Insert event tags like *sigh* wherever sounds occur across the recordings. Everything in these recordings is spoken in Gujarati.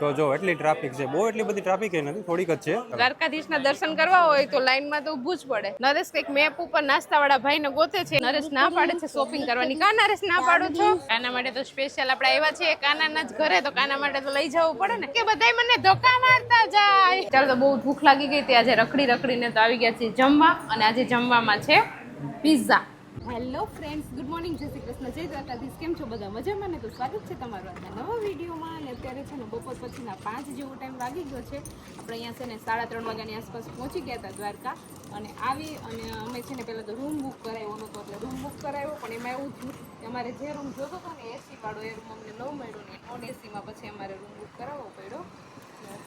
તો જો એટલી ટ્રાફિક છે, બહુ એટલી બધી ટ્રાફિક નથી, થોડીક જ છે. દ્વારકાધીશના દર્શન કરવા હોય તો લાઈનમાં તો ઊભું જ પડે. નરેશ કંઈક મેપ ઉપર નાસ્તાવાળા ભાઈને ગોતે છે. નરેશ ના પાડે છે શોપિંગ કરવાની. કા નરેશ ના પાડો છો? કાના માટે તો સ્પેશિયલ આપણે આવ્યા છે કાનાના જ ઘરે, તો કાના માટે તો લઈ જવું પડે ને. કે બધાય મને ધોકા મારતા જાય. ચાલ તો બહુ ભૂખ લાગી ગઈ તે આજે રખડી રખડીને તો આવી ગયા છે જમવા. અને આજે જમવામાં છે pizza hello friends, good morning, જય શ્રી કૃષ્ણ, જય દ્વારકાધીશ. કેમ છો બધા? મજામાં ને? તો સ્વાગત છે તમારું આજના નવા વિડીયોમાં. અને અત્યારે છે ને બપોર પછીના પાંચ જેવો ટાઈમ વાગી ગયો છે. આપણે અહીંયા છે ને સાડા ત્રણ વાગ્યાની આસપાસ પહોંચી ગયા હતા દ્વારકા. અને આવી, અને અમે છે ને પહેલાં તો રૂમ બુક કરાવ્યો નહોતો એટલે રૂમ બુક કરાવ્યો પણ એમાં એવું થયું કે અમારે જે રૂમ જોતો હતો ને એસી વાળો, એ રૂમ અમને ન મળ્યો ને નોન એસીમાં પછી અમારે રૂમ બુક કરાવવો પડ્યો.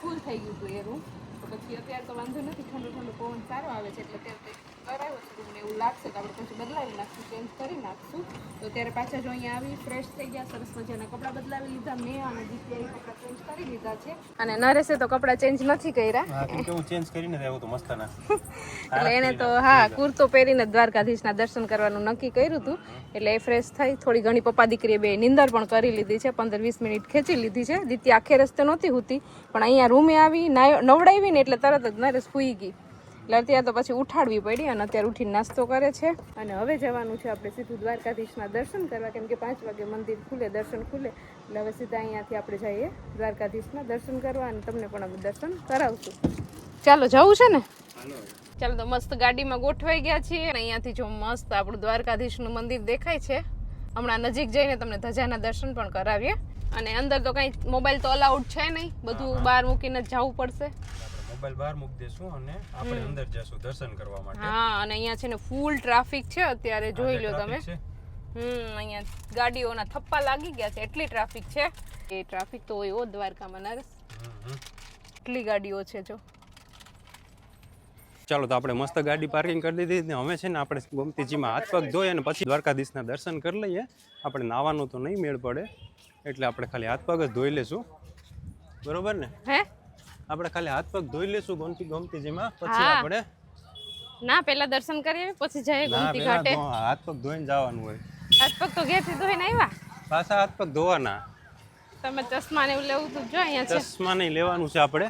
ફૂલ થઈ ગયું હતું એ રૂમ તો પછી અત્યારે તો વાંધો નથી ઠંડો ઠંડો પવન સારો આવે છે, એટલે અત્યારે કરાવ્યો છે રૂમને એવું લાગશે તો આપણે પછી બદલાવી નાખશું ચેન્જ કરી નાખશું. તો અત્યારે પાછા જો અહીંયા આવી ફ્રેશ થઈ ગયા સરસ મજાના કપડાં બદલાવી લીધા. મેં અને કપડાં ચેન્જ કરી લીધા છે. અને નરેશે તો કપડાં ચેન્જ નથી કર્યા. હા ચેન્જ કરીને આવ્યો તો મસ્તાના *laughs* એટલે એને તો હા કુર્તો પહેરીને દ્વારકાધીશના દર્શન કરવાનું નક્કી કર્યું હતું એટલે એ ફ્રેશ થઈ થોડી ઘણી પપ્પા દીકરીએ બે નિંદર પણ કરી લીધી છે પંદર વીસ મિનિટ ખેંચી લીધી છે. દીતી આખે રસ્તે નહોતી હોતી પણ અહીંયા રૂમે આવી નવડાવી ને એટલે તરત જ નરેશ ફૂઈ ગઈ. એટલે અત્યારે તો પછી ઉઠાડવી પડી અને અત્યારે ઉઠીને નાસ્તો કરે છે. અને હવે જવાનું છે આપણે સીધું દ્વારકાધીશના દર્શન કરવા, કેમ કે પાંચ વાગે મંદિર ખુલે, દર્શન ખુલે. એટલે હવે સીધા અહીંયાથી આપણે જઈએ દ્વારકાધીશના દર્શન કરવા અને તમને પણ અમે દર્શન કરાવશું. ચાલો, જવું છે ને? ચાલો તો મસ્ત ગાડીમાં ગોઠવાઈ ગયા છીએ અને અહીંયાથી જો મસ્ત આપણું દ્વારકાધીશનું મંદિર દેખાય છે. હમણાં નજીક જઈને તમને ધજાના દર્શન પણ કરાવીએ. અને અંદર તો કંઈ મોબાઈલ તો અલાઉડ છે નહીં. બધું બહાર મૂકીને જ જવું પડશે. મોબાઈલ બહાર મૂકી દેશું અને આપણે અંદર જશું દર્શન કરવા માટે. હા અને અહીંયા છે ને ફૂલ ટ્રાફિક છે અત્યારે જોઈ લો તમે. હમ અહીંયા ગાડીઓના થપ્પા લાગી ગયા છે એટલી ટ્રાફિક છે. એ ટ્રાફિક તો હોય ઓ દ્વારકામાં હમ, હમ. એટલી ગાડીઓ છે જો. ચાલો તો આપણે મસ્ત ગાડી પાર્કિંગ કરી દીધી ને હવે છે ને આપણે ગોમતીજીમાં હાથ પગ ધોઈ અને પછી દ્વારકાધીશના દર્શન કરી લઈએ. આપણે નાવાનું તો નહીં મેળ પડે. એટલે આપણે ખાલી હાથ પગ જ ધોઈ લેશું. બરોબર ને? હે? આપણે ખાલી હાથ પગ ધોઈ લેશું ગોમતી જેમાં પછી આપણે ના પેલા દર્શન કરીએ પછી જઈએ ના ગોમતી ઘાટે. હાથ પગ ધોઈને જવાનું હોય. હાથ પગ તો ઘેરથી ધોઈને આવ્યા? પાછા હાથ પગ ધોવાના. તમે ચશ્મા ને એવું લેવું તો જો અહીંયા છે. ચશ્મા નહીં લેવાનું છે આપણે.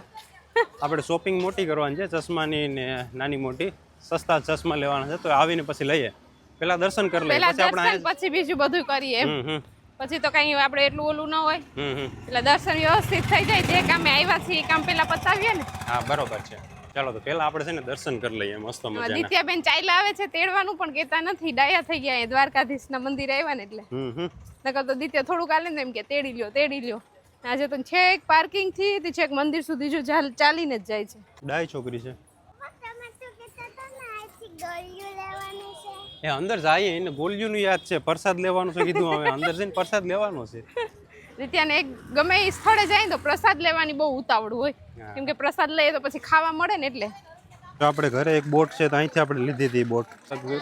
આપણે શોપિંગ મોટી કરવાની છે ચશ્માની ને નાની મોટી. સસ્તા ચશ્મા લેવાના છે તો આવીને પછી લઈએ. પેલા દર્શન કરી લઈએ પછી આપણે પછી બીજું બધું કરીએ હમ હમ. પછી તો કઈ આપણે એટલું ઓલું ન હોય. એટલે દર્શન વ્યવસ્થિત થઈ જાય. જે કામે આવ્યા છીએ એ કામ પેલા પતાવીએ ને. હા બરોબર છે. ચાલો તો પેલા આપણે છે ને દર્શન કરી લઈએ મસ્ત મજાના. દિત્યાબેન ચાલ્યા આવે છે તેડવાનું પણ કહેતા નથી. ડાયા થઈ ગયા દ્વારકાધીશના મંદિર આવ્યા ને એટલે. નકર તો દિત્ય થોડુંક આલે ને એમ કે તેડી લ્યો તેડી લ્યો. આજે તો છેક પાર્કિંગથી તે છેક મંદિર સુધી જો ચાલીને જ જાય છે. ડાય છોકરી છે. એ અંદર જઈએ એને ગોલિયું યાદ છે પ્રસાદ લેવાનું છે કીધું હવે. અંદર જઈને પ્રસાદ લેવાનો છે. દિત્યાને એક ગમે એ સ્થળે જાય ને તો પ્રસાદ લેવાની બહુ ઉતાવળ હોય. કેમ કે પ્રસાદ લઈએ તો પછી ખાવા મળે ને એટલે. તો આપણે ઘરે એક બોટ છે તો અહીંથી આપણે લીધી હતી બોટ.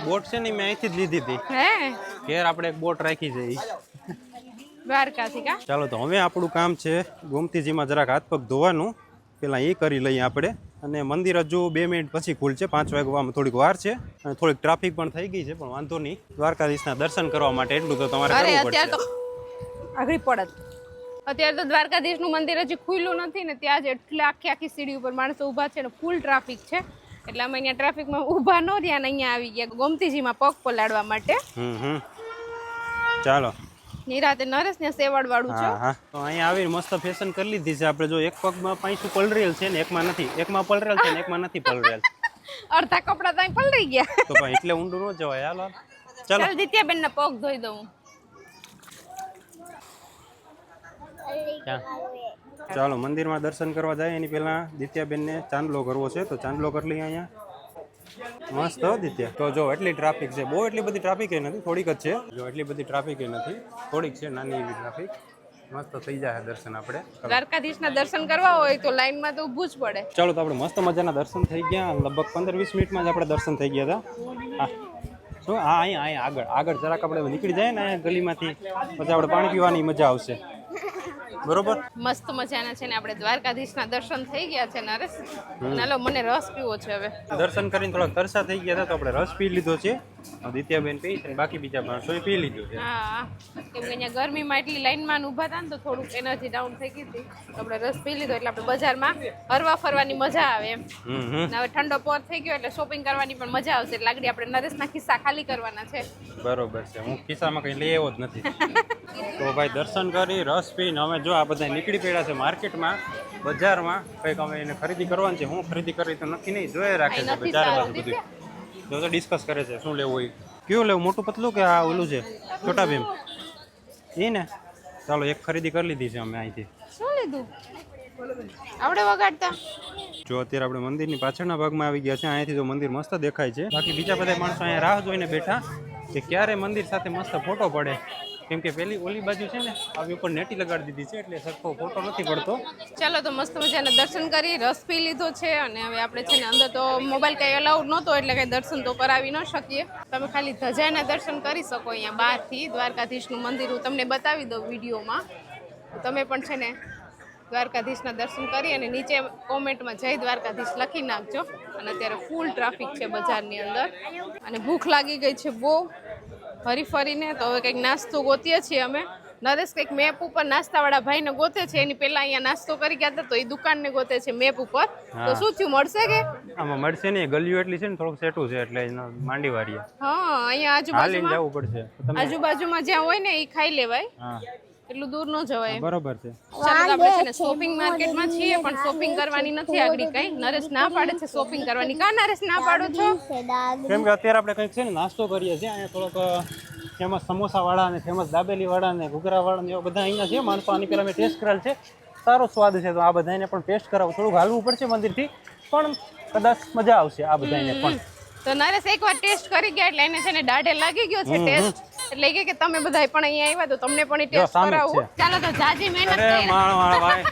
બોટ છે ને મેં અહીંથી જ લીધી હતી. હે? ઘેર આપણે એક બોટ રાખી છે દ્વારકાથી કા? ચાલો તો હવે આપણું કામ છે ગોમતીજીમાં જરાક હાથ પગ ધોવાનું. પેલા એ કરી લઈએ આપણે. અને મંદિર હજુ બે મિનિટ પછી ખુલશે પાંચ વાગવામાં થોડીક વાર છે. અને થોડીક ટ્રાફિક પણ થઈ ગઈ છે પણ વાંધો નહીં. દ્વારકાધીશના દર્શન કરવા માટે એટલું તો તમારે કરવું તો પડશે. આગળ પડત. અત્યારે તો દ્વારકાધીશનું મંદિર હજી ખુલ્લું નથી ને ત્યાં જ એટલે આખી આખી સીડી ઉપર માણસો ઊભા છે ને ફૂલ ટ્રાફિક છે. એટલે અમે અહીંયા ટ્રાફિકમાં ઊભા ન રહ્યા ને અહીંયા આવી ગયા ગોમતીજીમાં પગ પલાડવા માટે. ચાલો. નિરાતે નરેશ ને સેવાડ વાળું છે? હા. તો અહીંયા આવીને મસ્ત ફેશન કરી લીધી છે. આપણે જો એક પગમાં પાંચું પલરેલ છે ને એકમાં નથી. એકમાં પલરેલ છે ને એકમાં નથી પલરેલ. *laughs* અડધા કપડા તો પલરી ગયા. *laughs* તો ભાઈ એટલે ઊંડું ન જવાય. હાલો ચાલો. ચાલ દિત્યાબેન ના પગ ધોઈ દઉં. ચાલો મંદિરમાં દર્શન કરવા જાય એની પહેલા દિત્યાબેનને ચાંદલો કરવો છે. તો ચાંદલો કરી લઈએ અહીંયા. મસ્ત દિત્યા. તો જો એટલી ટ્રાફિક છે. બહુ એટલી બધી ટ્રાફિક નથી થોડીક જ છે. જો એટલી બધી ટ્રાફિક નથી થોડીક છે નાની એવી ટ્રાફિક મસ્ત થઈ જાય દર્શન આપણે. દ્વારકાધીશના દર્શન કરવા હોય તો લાઈનમાં તો ઊભું જ પડે. ચાલો તો આપણે મસ્ત મજાના દર્શન થઈ ગયા. લગભગ પંદર વીસ મિનિટમાં જ આપણે દર્શન થઈ ગયા હતા. શું? હા અહીંયા અહીંયા આગળ. આગળ જરાક આપણે નીકળી જાય ને ગલીમાંથી. પછી આપણે પાણી પીવાની મજા આવશે. બરોબર? મસ્ત મજાના છે ને આપણે દ્વારકાધીશના દર્શન થઈ ગયા છે નરેશ. નાલો મને રસ પીવો છે હવે. દર્શન કરીને થોડાક તરસા થઈ ગયા હતા તો આપણે રસ પી લીધો છે. દિત્યાબેન પી છે બાકી બીજા માણસોએ પી લીધું છે. હા કેમ કે અહીંયા ગરમીમાં એટલી લાઈનમાં ઊભા હતા ને તો થોડુંક એનર્જી ડાઉન થઈ ગઈ હતી. આપણે રસ પી લીધો એટલે આપણે બજારમાં હરવા ફરવાની મજા આવે એમ. હવે ઠંડો પોર થઈ ગયો એટલે શોપિંગ કરવાની પણ મજા આવશે. એટલે આગળ આપણે નરેશના ખિસ્સા ખાલી કરવાના છે. બરોબર છે. હું ખિસ્સામાં કંઈ લઈ આવ્યો જ નથી. તો ભાઈ દર્શન કરી રસ પીને અમે જો આ બધા નીકળી પડ્યા છે માર્કેટમાં બજારમાં. કંઈક અમે એને ખરીદી કરવાની છે. હું ખરીદી કરી તો નથી નહીં જોયે રાખે છે બજારમાં બધું. જો તો ડિસ્કસ કરે છે શું લેવું હોય. કયું લેવું મોટું પતલું કે આ ઓલું છે? છોટા ભીમ? એ ને? ચાલો એક ખરીદી કરી લીધી છે અમે અહીંથી. શું લીધું? આવડે વગાડતા? જો અત્યારે આપણે મંદિરની પાછળના ભાગમાં આવી ગયા છે અહીંયાથી તો મંદિર મસ્ત દેખાય છે. બાકી બીજા બધા માણસો અહીંયા રાહ જોઈને બેઠા કે ક્યારે મંદિર સાથે મસ્ત ફોટો પડે. કેમ કે પેલી ઓલી બાજુ છે ને, આવી ઉપર નેટી લગાડી દીધી છે, એટલે સરખો ફોટો નથી પડતો. ચાલો તો મસ્ત મજાના દર્શન કરી, રસ પી લીધો છે, અને હવે આપણે છે ને અંદર તો મોબાઈલ કંઈ અલાઉડ નહોતો, એટલે કંઈ દર્શન તો કરાવી ન શકીએ. તમે ખાલી ધજાના દર્શન કરી શકો અહીંયા બહારથી, દ્વારકાધીશનું મંદિર હું તમને બતાવી દઉં વિડીયોમાં. તમે પણ છે ને દ્વારકાધીશના દર્શન કરી અને નીચે કોમેન્ટમાં જય દ્વારકાધીશ લખી નાખજો. અને અત્યારે ફૂલ ટ્રાફિક છે બજારની અંદર. અને ભૂખ લાગી ગઈ છે બહુ. ફરી ફરીને તો હવે કંઈક નાસ્તો ગોતીએ છીએ અમે. નરેશ કંઈક મેપ ઉપર નાસ્તાવાળા ભાઈને ગોતે છે. એની પહેલા અહીંયા નાસ્તો કરી ગયા હતા તો એ દુકાનને ગોતે છે મેપ ઉપર. તો શું થયું? મળશે કે? આમાં મળશે નહીં. ગલીઓ એટલી છે ને થોડુંક સેટું છે એટલે માંડી વારીએ હા અહીંયા આજુબાજુ આજુબાજુમાં જવું પડશે. આજુબાજુમાં જ્યાં હોય ને એ ખાઈ લેવાય. એટલું દૂર ન જવાય બરોબર છે. ચાલો આપણે છે ને શોપિંગ માર્કેટમાં છીએ પણ શોપિંગ કરવાની નથી આગળ કઈ. નરેશ ના પાડે છે શોપિંગ કરવાની. કા નરેશ ના પાડો છો? કેમ કે અત્યારે આપણે કંઈક છે ને નાસ્તો કરીએ છીએ અહીંયા થોડોક ફેમસ સમોસાવાળા અને ફેમસ દાબેલીવાળા ઘૂઘરા ઘૂઘરાવાળા ને એવા બધા અહીંયા છે માણસો આની પહેલાં મેં ટેસ્ટ કરેલ છે. સારો સ્વાદ છે તો આ બધાને પણ ટેસ્ટ કરાવું. થોડુંક હાલવું પડશે મંદિરથી પણ કદાચ મજા આવશે આ બધાને પણ. તો નરેશ એકવાર ટેસ્ટ કરી ગયા એટલે એને છે ને દાઢે લાગી ગયો છે ટેસ્ટ એટલે કે કે તમે બધા પણ અહીંયા આવ્યા તો તમને પણ ટેસ્ટ કરાવું. ચાલો તો જાજી મહેનત અરે કરી. માણ માણ ભાઈ.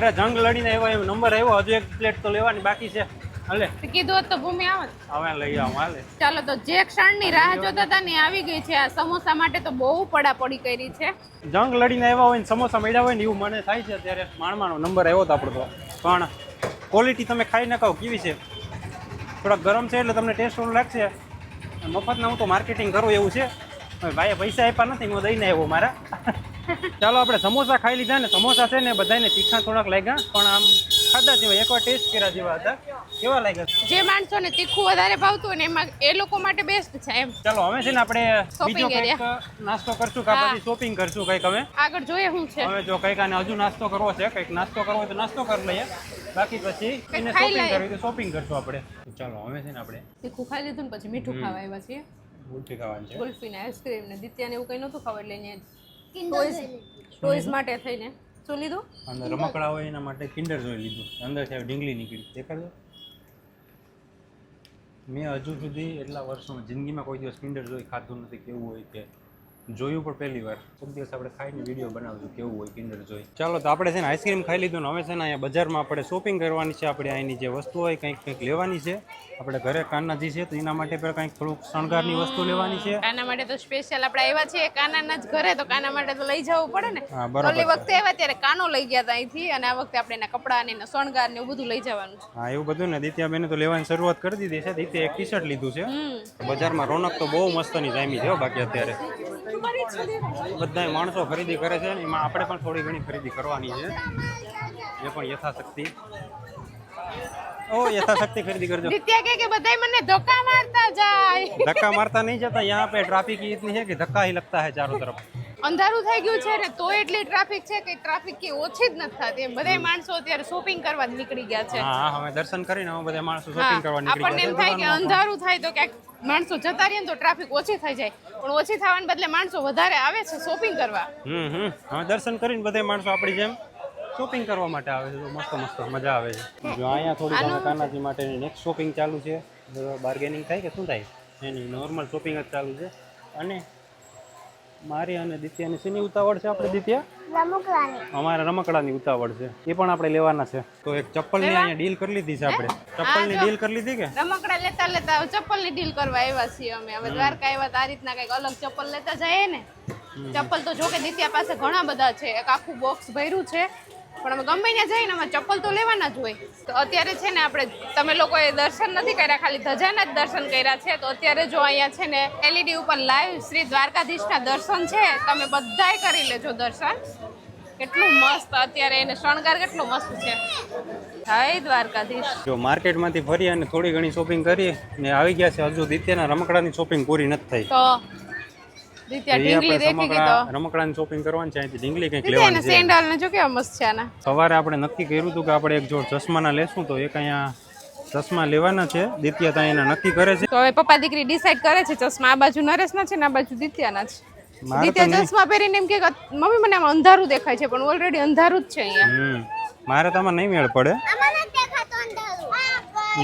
અરે જંગ લડીને આવ્યો એમ નંબર આવ્યો હજુ એક પ્લેટ તો લેવાની બાકી છે. હાલે. કીધું હોત તો ભૂમિ આવત. હવે લઈ આવું હાલે. ચાલો તો જે ક્ષણની રાહ જોતા હતા ને આવી ગઈ છે. આ સમોસા માટે તો બહુ પડાપડી કરી છે. જંગ લડીને આવ્યા હોય ને સમોસા મળ્યા હોય ને એવું મને થાય છે ત્યારે માણ માણો નંબર આવ્યો તો આપણો. તો પણ ક્વોલિટી તમે ખાઈ ન કેવી છે? થોડાક ગરમ છે એટલે તમને ટેસ્ટ ઓલું લાગશે. મફતના હું તો માર્કેટિંગ કરું એવું છે. ભાઈએ પૈસા આપ્યા નથી હું દઈને આવ્યો મારા. ચાલો આપણે સમોસા ખાઈ લીધા ને સમોસા છે ને બધાને તીખા થોડાક લાગ્યા. પણ આમ ખાધા જેવા એકવાર ટેસ્ટ કર્યા જેવા હતા. કેવા લાગ્યા? જે માણસોને તીખું વધારે ભાવતું ને એમાં એ લોકો માટે બેસ્ટ છે એમ. ચાલો હવે છે ને આપણે બીજો કંઈક નાસ્તો કરશું કે. પછી શોપિંગ કરશું કંઈક હવે આગળ જોઈએ શું છે. હવે જો કંઈક આને હજુ નાસ્તો કરવો છે કંઈક નાસ્તો કરવો હોય તો નાસ્તો કરી લઈએ. બાકી પછી એને શોપિંગ કરવી તો શોપિંગ કરશું આપણે. ચાલો હવે છે ને આપણે તીખું ખાઈ લીધું ને પછી મીઠું ખાવા આવ્યા છીએ. ગુલફી ખાવાની છે. ગુલ્ફી ને આઈસ્ક્રીમ ને દિત્યાને એવું કંઈ નહોતું ખાવા એટલે અહીંયા ટોયઝ માટે થઈને. શું લીધું? અંદર રમકડા હોય એના માટે કિન્ડર જોઈ લીધું. અંદર સાહેબ ડીંગલી નીકળી. દેખાડો મેં હજુ સુધી એટલા વર્ષોમાં જિંદગીમાં કોઈ દિવસ કિન્ડર જોઈ ખાધું નથી કેવું હોય કે જોયું પણ પહેલી વાર. એક દિવસ આપણે ખાઈને વીડિયો બનાવજો કેવું હોય કિન્ડર જોઈ. ચાલો તો આપણે છે ને આઈસ્ક્રીમ ખાઈ લીધું ને હવે છે ને અહીંયા બજારમાં આપણે શોપિંગ કરવાની છે આપણે અહીંની જે વસ્તુ હોય કંઈક કંઈક લેવાની છે. આપણે ઘરે કાનાજી છે તો એના માટે પણ કંઈક થોડુંક શણગારની વસ્તુ લેવાની છે. કાના માટે તો સ્પેશિયલ આપણે આવ્યા છીએ કાનાના જ ઘરે તો કાના માટે તો લઈ જવું પડે ને. હા બરાબર ઓલી વખતે આવ્યા ત્યારે કાનો લઈ ગયા હતા અહીંથી અને આ વખતે આપણે એના કપડાં ને એના શણગાર ને એવું બધું લઈ જવાનું છે. હા એવું બધું ને. દિત્યાબેને તો લેવાની શરૂઆત કરી દીધી છે. દિત્યા એક ટી શર્ટ લીધું છે. બજારમાં રોનક તો બહુ મસ્તની જામી છે હો બાકી અત્યારે. બધા માણસો ખરીદી કરે છે એમાં આપણે પણ થોડી ઘણી ખરીદી કરવાની છે. એ પણ યથાશક્તિ. ઓ યથાશક્તિ ખરીદી કરજો. નિત્યા કે બધા મને ધક્કા મારતા જાય. ધક્કા મારતા નહીં જતા યહાં પે ટ્રાફિક ઇતની છે કે ધક્કા હી લગતા હે ચારો તરફ. અંધારું થઈ ગયું છે ને તો એટલી ટ્રાફિક છે કે ટ્રાફિક કે ઓછી જ નથી થતી. બધાય માણસો અત્યારે શોપિંગ કરવા નીકળી ગયા છે. હા હવે દર્શન કરીને અમે બધા માણસો શોપિંગ કરવા નીકળી ગયા આપણને એમ થાય કે અંધારું થાય તો ક્યાંક માણસો જતા રહે ને તો ટ્રાફિક ઓછી થઈ જાય. પણ ઓછી થવાને બદલે માણસો વધારે આવે છે શોપિંગ કરવા. હમ હમ. હા દર્શન કરીને બધા માણસો આપણી જેમ શોપિંગ કરવા માટે આવે છે. મસ્ત મસ્ત મજા આવે છે. જો અહીંયા થોડી ઘણા કાનાજી માટેની નેક્સ્ટ શોપિંગ ચાલુ છે. બાર્ગેનિંગ થાય કે શું થાય? એની નોર્મલ શોપિંગ જ ચાલુ છે. અને મારી અને દિત્યાની શેની ઉતાવળ છે આપણે દિત્યા? અમારે રમકડાની ઉતાવળ છે. એ પણ આપણે લેવાના છે. તો એક ચપ્પલની અહીંયા ડીલ કરી લીધી છે આપણે. ચપ્પલની ડીલ કરી લીધી કે? રમકડા લેતા લેતા ચપ્પલની ડીલ કરવા આવ્યા છીએ અમે. હવે દ્વારકા આવ્યા તો આ રીતના કંઈક અલગ ચપ્પલ લેતા જઈએ ને. ચપ્પલ તો જો કે દિત્યા પાસે ઘણા બધા છે. એક આખું બોક્સ ભર્યું છે. પણ અમે ગમે ત્યાં જઈને અમે ચપ્પલ તો લેવાના જ હોય. તો અત્યારે છે ને આપણે તમે લોકોએ દર્શન નથી કર્યા ખાલી ધજાના જ દર્શન કર્યા છે. તો અત્યારે જો અહીંયા છે ને એલઈડી ઉપર લાઈવ શ્રી દ્વારકાધીશના દર્શન છે તમે બધાય કરી લેજો દર્શન. કેટલું મસ્ત અત્યારે એને શણગાર કેટલો મસ્ત છે. હાય દ્વારકાધીશ. જો માર્કેટમાંથી ફરી અને થોડી ઘણી શોપિંગ કરી ને આવી ગયા છે હજુ દિત્યાના રમકડાની શોપિંગ પૂરી નથી થઈ. તો રમકડા શોપિંગ કરવાની છે અહીંથી ઢીંગલી કંઈક લેવાની છે. સેન્ડલ ને જો કેવા મસ્ત છે આના. સવારે આપણે નક્કી કર્યું હતું કે આપણે એક જોડ ચશ્માના લેશું તો એક અહીંયા ચશ્મા લેવાના છે. દિત્યા ત્યાં એના નક્કી કરે છે. તો હવે પપ્પા દીકરી ડિસાઈડ કરે છે ચશ્મા. આ બાજુ નરેશના છે ને આ બાજુ દિત્યાના છે. મારે તો દિત્યા ચશ્મા પહેરીને એમ કે મમ્મી મને આમાં અંધારું દેખાય છે પણ ઓલરેડી અંધારું જ છે અહીંયા. મારે તો આમાં નહીં મેળ પડે.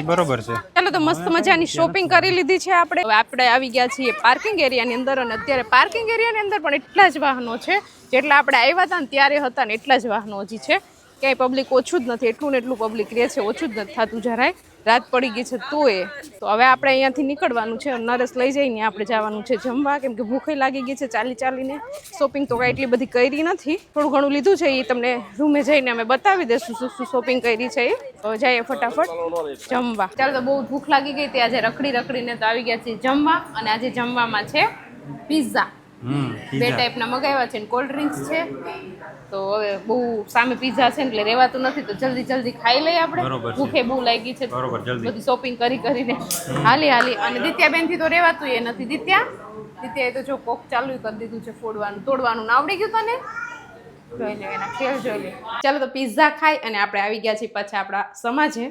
બરોબર છે. ચાલો તો મસ્ત મજાની શોપિંગ કરી લીધી છે આપણે. આપણે આવી ગયા છીએ પાર્કિંગ એરિયાની અંદર અને અત્યારે પાર્કિંગ એરિયાની અંદર પણ એટલા જ વાહનો છે. જેટલા આપણે આવ્યા હતા ને ત્યારે હતા ને એટલા જ વાહનો હજી છે. ક્યાંય પબ્લિક ઓછું જ નથી. એટલું ને એટલું પબ્લિક રહે છે. ઓછું જ નથી થતું જરાય. રાત પડી ગઈ છે તોય તો હવે આપણે અહીંયાથી નીકળવાનું છે. નરેશ લઈ જઈને આપણે જવાનું છે જમવા. કેમ કે ભૂખે લાગી ગઈ છે ચાલી ચાલીને. શોપિંગ તો કાંઈ એટલી બધી કરી નથી. થોડું ઘણું લીધું છે એ તમને રૂમે જઈને અમે બતાવી દઈશું શું શું શોપિંગ કરી છે એ. તો જઈએ ફટાફટ જમવા. ચાલો તો બહુ ભૂખ લાગી ગઈ તે આજે રખડી રખડીને તો આવી ગયા છીએ જમવા. અને આજે જમવામાં છે પિઝા બે ટાઈપના મગાવ્યા છે કોલ્ડ ડ્રિંક્સ છે. તો હવે બહુ સામે પીઝા છે ને એટલે રહેવાતું નથી તો જલ્દી જલ્દી ખાઈ લઈએ આપણે. ભૂખે બહુ લાગી છે. બરોબર જલ્દી. બધી શોપિંગ કરી કરીને. હાલી હાલી. અને દિત્યાબેનથી તો રહેવાતું એ નથી. દિત્યા? દિત્યાએ તો જો કોક ચાલુ કરી દીધું છે ફોડવાનું તોડવાનું. ના આવડી ગયું તને? જોઈ લે એના ખેલ જોઈ લે. ચાલો તો પીઝા ખાઈ અને આપણે આવી ગયા છીએ પાછા આપણા સમાજે.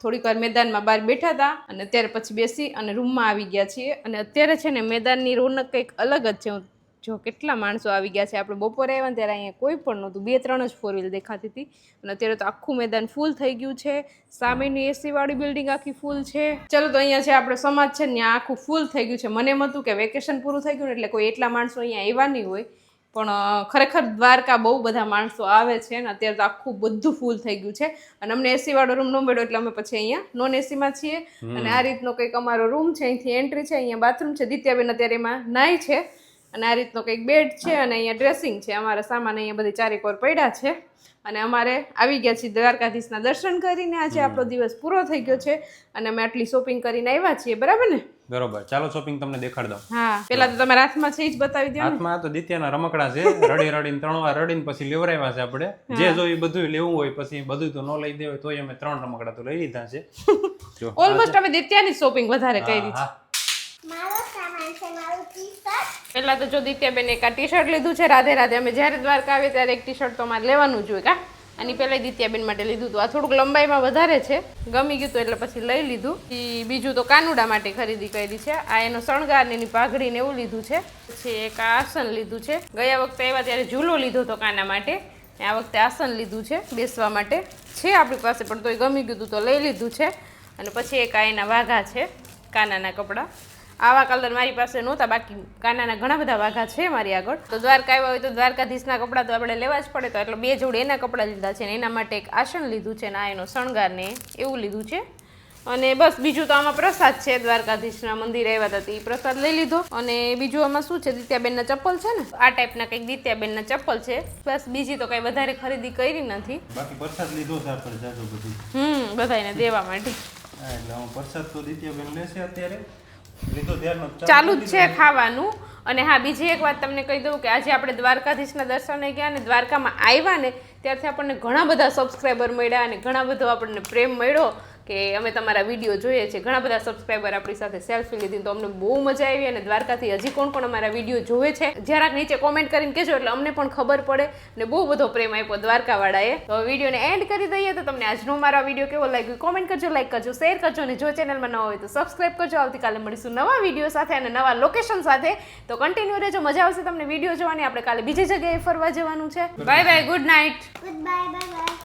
થોડીક વાર મેદાનમાં બહાર બેઠા હતા અને અત્યારે પછી બેસી અને રૂમમાં આવી ગયા છીએ. અને અત્યારે છે ને મેદાનની રોનક કંઈક અલગ જ છે. જો કેટલા માણસો આવી ગયા છે. આપણે બપોરે આવ્યા ત્યારે અહીંયા કોઈ પણ નહોતું. બે ત્રણ જ ફોર વ્હીલ દેખાતી હતી. અને અત્યારે તો આખું મેદાન ફૂલ થઈ ગયું છે. સામેની એસી વાળી બિલ્ડિંગ આખી ફૂલ છે. ચલો તો અહીંયા છે આપણે સમાજ છે ને ત્યાં આખું ફૂલ થઈ ગયું છે. મને એમ હતું કે વેકેશન પૂરું થઈ ગયું ને એટલે કોઈ એટલા માણસો અહીંયા આવ્યા નહીં હોય. પણ ખરેખર દ્વારકા બહુ બધા માણસો આવે છે અને અત્યારે તો આખું બધું ફૂલ થઈ ગયું છે. અને અમને એસી વાળો રૂમ ન મળ્યો એટલે અમે પછી અહીંયા નોન એસીમાં છીએ. અને આ રીતનો કંઈક અમારો રૂમ છે. અહીંથી એન્ટ્રી છે અહીંયા બાથરૂમ છે. દિત્યાબેન અત્યારે એમાં નાય છે. અને આ રીતનો કંઈક બેડ છે અને અહીંયા ડ્રેસિંગ છે. અમારા સામાન અહીંયા બધી ચારેક વાર પડ્યા છે. અને અમારે આવી ગયા છીએ દ્વારકાધીશના દર્શન કરીને. આજે આપણો દિવસ પૂરો થઈ ગયો છે અને અમે આટલી શોપિંગ કરીને આવ્યા છીએ. બરાબર ને? બરોબર. ચાલો શોપિંગ તમને દેખાડ દઉં. હા. પેલા તો તમારા હાથમાં છે એ જ બતાવી દો ને. હાથમાં તો દિત્યાના રમકડા છે. રડી રડીને ત્રણ વાર રડીને પછી લેવરાવ્યા છે આપણે. જે જોઈએ બધું લેવું હોય પછી બધું તો ન લઈ દેવાય તોય અમે ત્રણ રમકડા તો લઈ લીધા છે. ઓલમોસ્ટ અમે દિત્યાની શોપિંગ વધારે કરી છે. હા. પહેલા તો જો દિત્યાબેન એક ટી શર્ટ લીધું છે, રાધે રાધે. અમે જ્યારે દ્વારકા આવીએ ત્યારે એક ટી શર્ટ તો અમારે લેવાનું જોઈએ કા? આની પહેલા દિત્યાબેન માટે લીધું હતું. આ થોડુંક લંબાઈમાં વધારે છે. ગમી ગયું હતું એટલે પછી લઈ લીધું. બીજું તો કાનુડા માટે ખરીદી કરી છે. આ એનો શણગાર ને એની પાઘડી ને એવું લીધું છે. પછી એક આસન લીધું છે. ગયા વખતે આવ્યા ત્યારે ઝૂલો લીધો હતો કાના માટે. આ વખતે આસન લીધું છે બેસવા માટે. છે આપણી પાસે, પણ તોય ગમી ગયું હતું તો લઈ લીધું છે. અને પછી એક આ એના વાઘા છે, કાનાના કપડાં. આવા કલર મારી પાસે નહોતા બાકી કાનાના ઘણા બધા વાઘા છે મારી આગળ. તો દ્વારકા આવ્યા હોય તો દ્વારકાધીશના કપડાં તો આપણે લેવા જ પડે તો એટલે બે જોડે એના કપડાં લીધા છે ને એના માટે એક આસન લીધું છે ને આ એનો શણગાર ને એવું લીધું છે. અને બસ બીજું તો આમાં પ્રસાદ છે દ્વારકાધીશના મંદિરે આવ્યા હતા એ પ્રસાદ લઈ લીધો. અને બીજું આમાં શું છે દિત્યાબેનના ચપ્પલ છે ને? આ ટાઈપના કંઈક દિત્યાબેનના ચપ્પલ છે. બસ બીજી તો કંઈ વધારે ખરીદી કરી નથી. બાકી પ્રસાદ લીધો છે આપણે જાજો બધું. હમ બધાને દેવા માટે. એટલે પ્રસાદ તો દિત્યાબેન લેશે અત્યારે. ચાલુ જ છે ખાવાનું. અને હા બીજી એક વાત તમને કહી દઉં કે આજે આપણે દ્વારકાધીશના દર્શને ગયા અને દ્વારકામાં આવ્યા ને ત્યારથી આપણને ઘણા બધા સબસ્ક્રાઈબર મળ્યા અને ઘણા બધો આપણને પ્રેમ મળ્યો. કે અમે તમારા વીડિયો જોઈએ છે. ઘણા બધા સબસ્ક્રાઈબર આપણી સાથે સેલ્ફી લીધી તો અમને બહુ મજા આવી અને દ્વારકાથી હજી કોણ કોણ અમારા વીડિયો જોવે છે, જરાક નીચે કોમેન્ટ કરીને કહેજો એટલે અમને પણ ખબર પડે ને બહુ બધો પ્રેમ આપ્યો દ્વારકાવાળાએ. તો વિડીયોને એન્ડ કરી દઈએ તો તમને આજનો મારો વીડિયો કેવો લાગ્યો કોમેન્ટ કરજો લાઈક કરજો શેર કરજો અને જો ચેનલમાં ન હોય તો સબસ્ક્રાઈબ કરજો. આવતીકાલે મળીશું નવા વીડિયો સાથે અને નવા લોકેશન સાથે. તો કન્ટિન્યુ રહેજો, મજા આવશે તમને વીડિયો જોવાની. આપણે કાલે બીજી જગ્યાએ ફરવા જવાનું છે. Bye bye good night good bye bye.